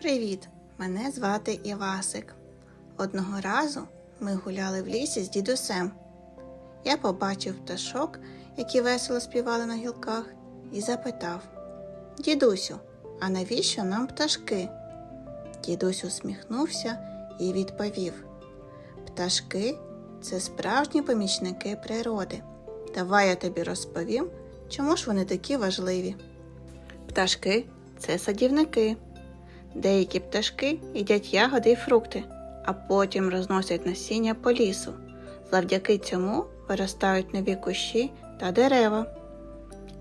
Привіт! Мене звати Івасик. Одного разу ми гуляли в лісі з дідусем. Я побачив пташок, які весело співали на гілках, і запитав: Дідусю, а навіщо нам пташки? Дідусь усміхнувся і відповів: Пташки це справжні помічники природи. Давай я тобі розповім, чому ж вони такі важливі. Пташки це садівники. Деякі пташки їдять ягоди і фрукти, а потім розносять насіння по лісу. Завдяки цьому виростають нові кущі та дерева.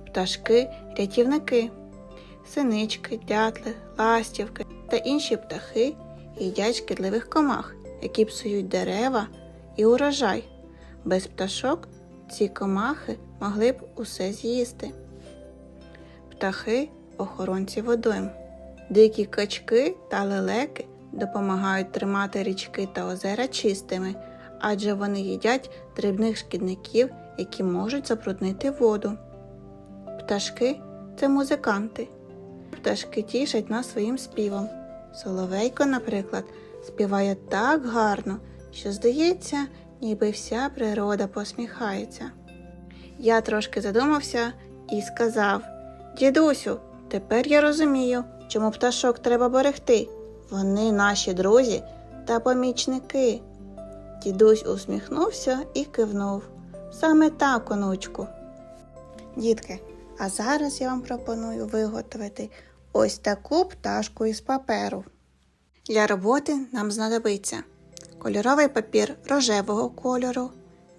Пташки рятівники, синички, дятли, ластівки та інші птахи їдять шкідливих комах, які псують дерева і урожай. Без пташок ці комахи могли б усе з'їсти. Птахи охоронці водойм. Дикі качки та лелеки допомагають тримати річки та озера чистими, адже вони їдять дрібних шкідників, які можуть забруднити воду. Пташки це музиканти. Пташки тішать нас своїм співом. Соловейко, наприклад, співає так гарно, що здається, ніби вся природа посміхається. Я трошки задумався і сказав: Дідусю, тепер я розумію, чому пташок треба берегти. Вони наші друзі та помічники. Дідусь усміхнувся і кивнув. Саме так, онучку. Дітки, а зараз я вам пропоную виготовити ось таку пташку із паперу. Для роботи нам знадобиться кольоровий папір рожевого кольору,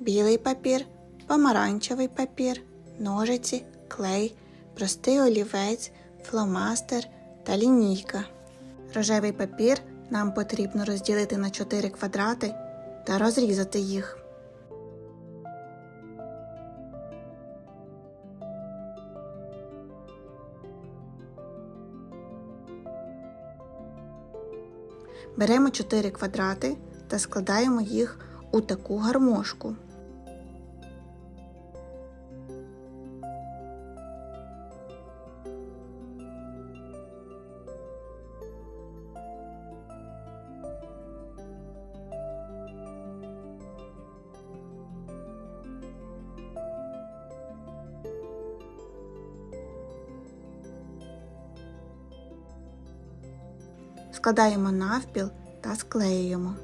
білий папір, помаранчевий папір, ножиці, клей, простий олівець, фломастер та лінійка. Рожевий папір нам потрібно розділити на 4 квадрати та розрізати їх. Беремо 4 квадрати та складаємо їх у таку гармошку. Складаємо навпіл та склеюємо.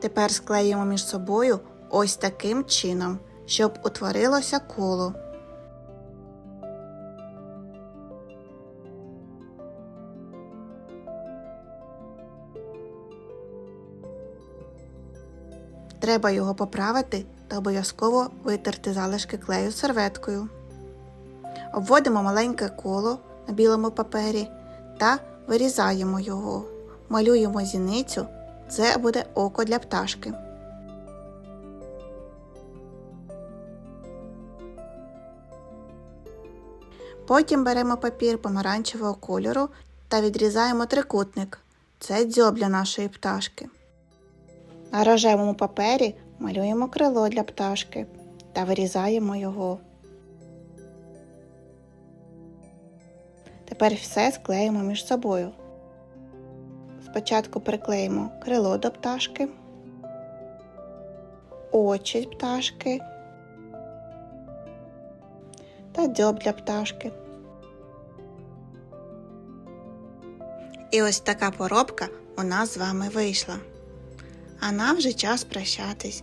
Тепер склеїмо між собою ось таким чином, щоб утворилося коло. Треба його поправити та обов'язково витерти залишки клею серветкою. Обводимо маленьке коло на білому папері та вирізаємо його. Малюємо зіницю. Це буде око для пташки. Потім беремо папір помаранчевого кольору та відрізаємо трикутник. Це дзьоб для нашої пташки. На рожевому папері малюємо крило для пташки та вирізаємо його. Тепер все склеїмо між собою. Спочатку приклеїмо крило до пташки, очі пташки та дзьоб для пташки. І ось така поробка у нас з вами вийшла. А нам вже час прощатись.